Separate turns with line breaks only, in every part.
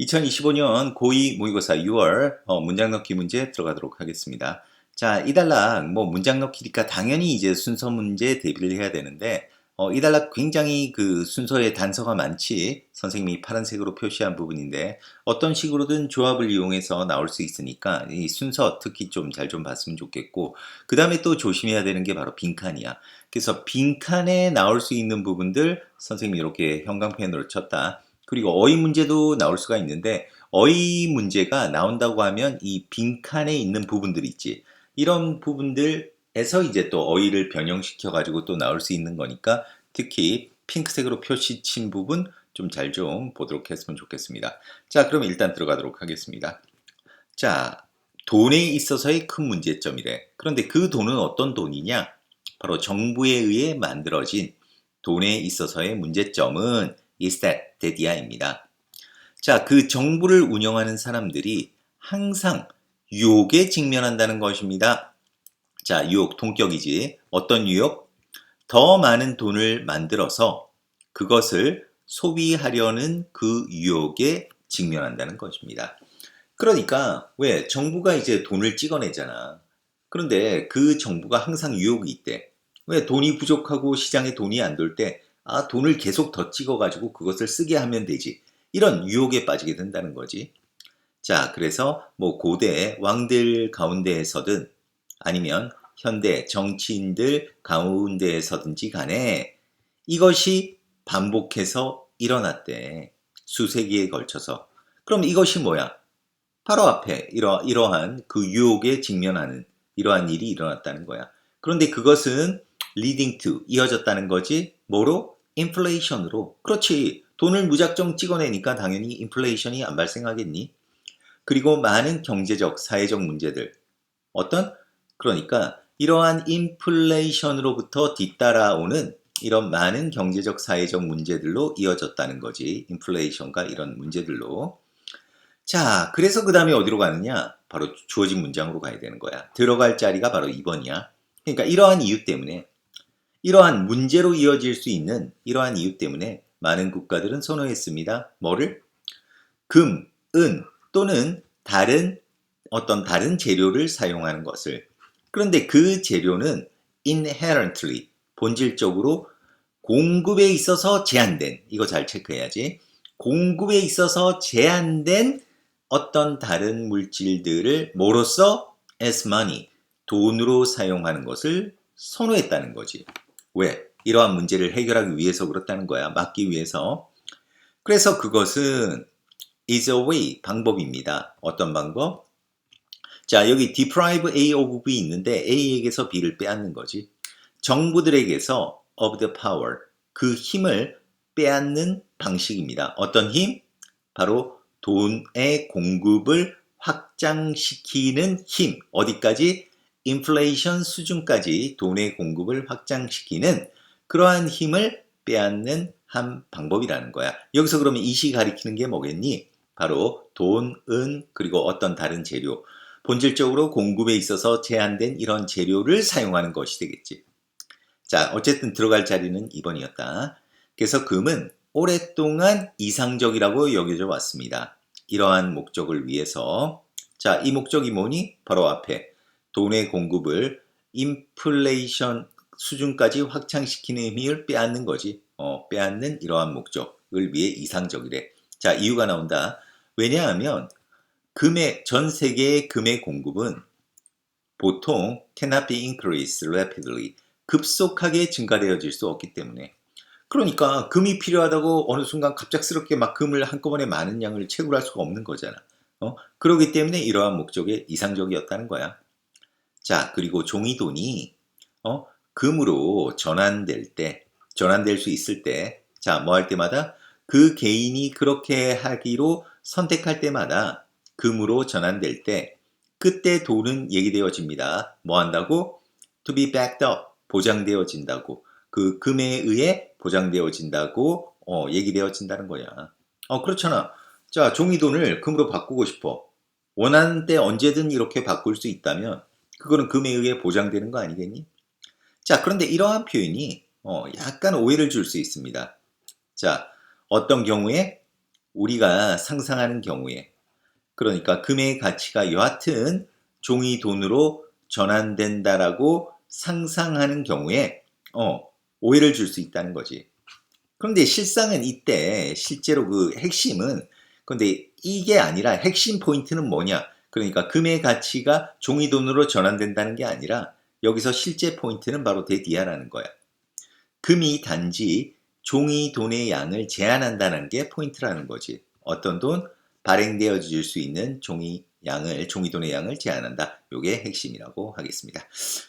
2025년 고2 모의고사 6월 어, 문장 넣기 문제 들어가도록 하겠습니다. 자, 이 단락 뭐 문장 넣기니까 당연히 이제 순서 문제 대비를 해야 되는데 어, 이 단락 굉장히 그 순서에 단서가 많지 선생님이 파란색으로 표시한 부분인데 어떤 식으로든 조합을 이용해서 나올 수 있으니까 이 순서 특히 좀잘좀 봤으면 좋겠고 그 다음에 또 조심해야 되는 게 바로 빈칸이야. 그래서 빈칸에 나올 수 있는 부분들 선생님이 이렇게 형광펜으로 쳤다. 그리고 어휘 문제도 나올 수가 있는데 어휘 문제가 나온다고 하면 이 빈칸에 있는 부분들 있지. 이런 부분들에서 이제 또 어휘를 변형시켜 가지고 또 나올 수 있는 거니까 특히 핑크색으로 표시 친 부분 좀 잘좀 보도록 했으면 좋겠습니다. 자, 그럼 일단 들어가도록 하겠습니다. 자, 돈에 있어서의 큰 문제점이래. 그런데 그 돈은 어떤 돈이냐? 바로 정부에 의해 만들어진 돈에 있어서의 문제점은 is that 데디아입니다. 자, 그 정부를 운영하는 사람들이 항상 유혹에 직면한다는 것입니다. 자, 유혹 동격이지. 어떤 유혹? 더 많은 돈을 만들어서 그것을 소비하려는 그 유혹에 직면한다는 것입니다. 그러니까 왜 정부가 이제 돈을 찍어내잖아. 그런데 그 정부가 항상 유혹이 있대. 왜 돈이 부족하고 시장에 돈이 안 돌 때, 아, 돈을 계속 더 찍어가지고 그것을 쓰게 하면 되지. 이런 유혹에 빠지게 된다는 거지. 자, 그래서 뭐 고대 왕들 가운데에서든 아니면 현대 정치인들 가운데에서든지 간에 이것이 반복해서 일어났대. 수세기에 걸쳐서. 그럼 이것이 뭐야? 바로 앞에 이러, 이러한 그 유혹에 직면하는 이러한 일이 일어났다는 거야. 그런데 그것은 leading to 이어졌다는 거지. 뭐로? 인플레이션으로. 그렇지. 돈을 무작정 찍어내니까 당연히 인플레이션이 안 발생하겠니? 그리고 많은 경제적, 사회적 문제들. 어떤? 그러니까 이러한 인플레이션으로부터 뒤따라오는 이런 많은 경제적, 사회적 문제들로 이어졌다는 거지. 인플레이션과 이런 문제들로. 자, 그래서 그 다음에 어디로 가느냐? 바로 주어진 문장으로 가야 되는 거야. 들어갈 자리가 바로 2번이야. 그러니까 이러한 이유 때문에, 이러한 문제로 이어질 수 있는 이러한 이유 때문에 많은 국가들은 선호했습니다. 뭐를? 금, 은 또는 다른 어떤 다른 재료를 사용하는 것을. 그런데 그 재료는 inherently, 본질적으로 공급에 있어서 제한된, 이거 잘 체크해야지. 공급에 있어서 제한된 어떤 다른 물질들을 뭐로써 as money, 돈으로 사용하는 것을 선호했다는 거지. 왜? 이러한 문제를 해결하기 위해서 그렇다는 거야. 막기 위해서. 그래서 그것은 is a way, 방법입니다. 어떤 방법? 자, 여기 deprive A of B 있는데 A에게서 B를 빼앗는 거지. 정부들에게서 of the power, 그 힘을 빼앗는 방식입니다. 어떤 힘? 바로 돈의 공급을 확장시키는 힘. 어디까지? 인플레이션 수준까지 돈의 공급을 확장시키는 그러한 힘을 빼앗는 한 방법이라는 거야. 여기서 그러면 이시 가리키는 게 뭐겠니? 바로 돈, 은, 그리고 어떤 다른 재료. 본질적으로 공급에 있어서 제한된 이런 재료를 사용하는 것이 되겠지. 자, 어쨌든 들어갈 자리는 2번이었다. 그래서 금은 오랫동안 이상적이라고 여겨져 왔습니다. 이러한 목적을 위해서. 자, 이 목적이 뭐니? 바로 앞에 돈의 공급을 인플레이션 수준까지 확장시키는 힘을 빼앗는 거지. 어, 빼앗는 이러한 목적을 위해 이상적이래. 자, 이유가 나온다. 왜냐하면 금의 전 세계의 금의 공급은 보통 cannot be increased rapidly 급속하게 증가되어질 수 없기 때문에 그러니까 금이 필요하다고 어느 순간 갑작스럽게 막 금을 한꺼번에 많은 양을 채굴할 수가 없는 거잖아. 어? 그러기 때문에 이러한 목적에 이상적이었다는 거야. 자, 그리고 종이돈이 어? 금으로 전환될 때, 전환될 수 있을 때, 자, 뭐 할 때마다 그 개인이 그렇게 하기로 선택할 때마다 금으로 전환될 때 그때 돈은 얘기되어집니다. 뭐 한다고? To be backed up. 보장되어진다고. 그 금에 의해 보장되어진다고 어, 얘기되어진다는 거야. 어, 그렇잖아. 자, 종이돈을 금으로 바꾸고 싶어. 원하는 때 언제든 이렇게 바꿀 수 있다면 그거는 금에 의해 보장되는 거 아니겠니? 자, 그런데 이러한 표현이 어, 약간 오해를 줄 수 있습니다. 자, 어떤 경우에 우리가 상상하는 경우에 그러니까 금의 가치가 여하튼 종이 돈으로 전환된다라고 상상하는 경우에 어, 오해를 줄 수 있다는 거지. 그런데 실상은 이때 실제로 그 핵심은 근데 이게 아니라 핵심 포인트는 뭐냐? 그러니까 금의 가치가 종이 돈으로 전환된다는 게 아니라 여기서 실제 포인트는 바로 대디아라는 거야. 금이 단지 종이 돈의 양을 제한한다는 게 포인트라는 거지. 어떤 돈 발행되어 질 수 있는 종이 양을 종이 돈의 양을 제한한다. 요게 핵심이라고 하겠습니다.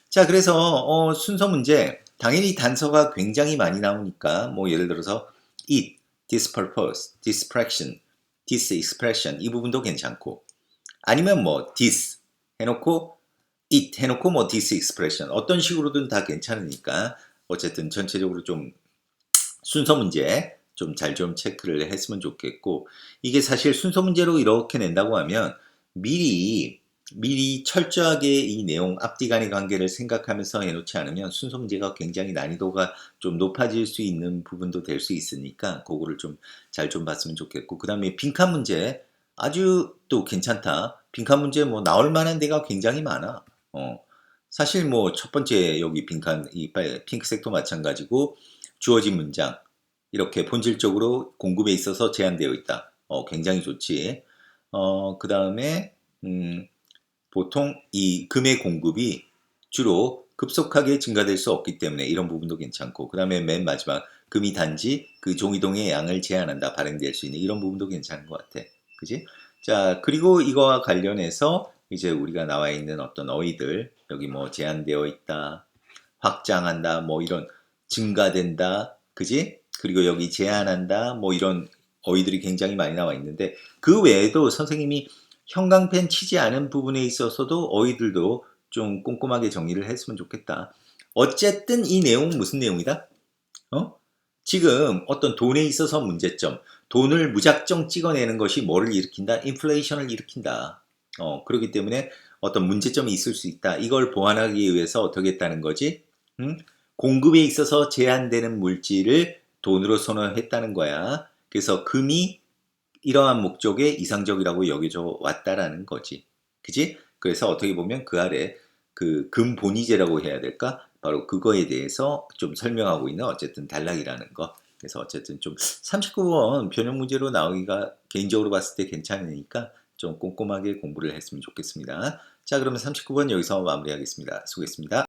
자, 그래서 어, 순서 문제 당연히 단서가 굉장히 많이 나오니까 뭐 예를 들어서 it, this purpose, this fraction, this expression 이 부분도 괜찮고 아니면 뭐 this 해놓고 it 해놓고 뭐 this expression 어떤 식으로든 다 괜찮으니까 어쨌든 전체적으로 좀 순서 문제 좀잘좀 체크를 했으면 좋겠고 이게 사실 순서 문제로 이렇게 낸다고 하면 미리 미리 철저하게 이 내용 앞뒤 간의 관계를 생각하면서 해놓지 않으면 순서 문제가 굉장히 난이도가 좀 높아질 수 있는 부분도 될 수 있으니까 그거를 좀 잘좀 봤으면 좋겠고 그 다음에 빈칸 문제 아주 또 괜찮다 빈칸 문제 뭐 나올 만한 데가 굉장히 많아 어 사실 뭐 첫 번째 여기 빈칸 이 빨- 핑크색도 마찬가지고 주어진 문장 이렇게 본질적으로 공급에 있어서 제한되어 있다. 어, 굉장히 좋지. 어, 그 다음에, 음, 보통 이 금의 공급이 주로 급속하게 증가될 수 없기 때문에 이런 부분도 괜찮고, 그 다음에 맨 마지막, 금이 단지 그 종이동의 양을 제한한다, 발행될 수 있는 이런 부분도 괜찮은 것 같아. 그지? 자, 그리고 이거와 관련해서 이제 우리가 나와 있는 어떤 어휘들, 여기 뭐 제한되어 있다, 확장한다, 뭐 이런 증가된다, 그지? 그리고 여기 제한한다, 뭐 이런 어휘들이 굉장히 많이 나와 있는데 그 외에도 선생님이 형광펜 치지 않은 부분에 있어서도 어휘들도 좀 꼼꼼하게 정리를 했으면 좋겠다. 어쨌든 이 내용 무슨 내용이다? 어? 지금 어떤 돈에 있어서 문제점, 돈을 무작정 찍어내는 것이 뭐를 일으킨다? 인플레이션을 일으킨다. 어, 그렇기 때문에 어떤 문제점이 있을 수 있다. 이걸 보완하기 위해서 어떻게 했다는 거지? 음? 공급에 있어서 제한되는 물질을 돈으로 선언했다는 거야. 그래서 금이 이러한 목적에 이상적이라고 여겨져 왔다라는 거지. 그지? 그래서 어떻게 보면 그 아래 그 금본위제라고 해야 될까? 바로 그거에 대해서 좀 설명하고 있는 어쨌든 단락이라는 거. 그래서 어쨌든 좀 39번 변형 문제로 나오기가 개인적으로 봤을 때 괜찮으니까 좀 꼼꼼하게 공부를 했으면 좋겠습니다. 자, 그러면 39번 여기서 마무리하겠습니다. 수고했습니다.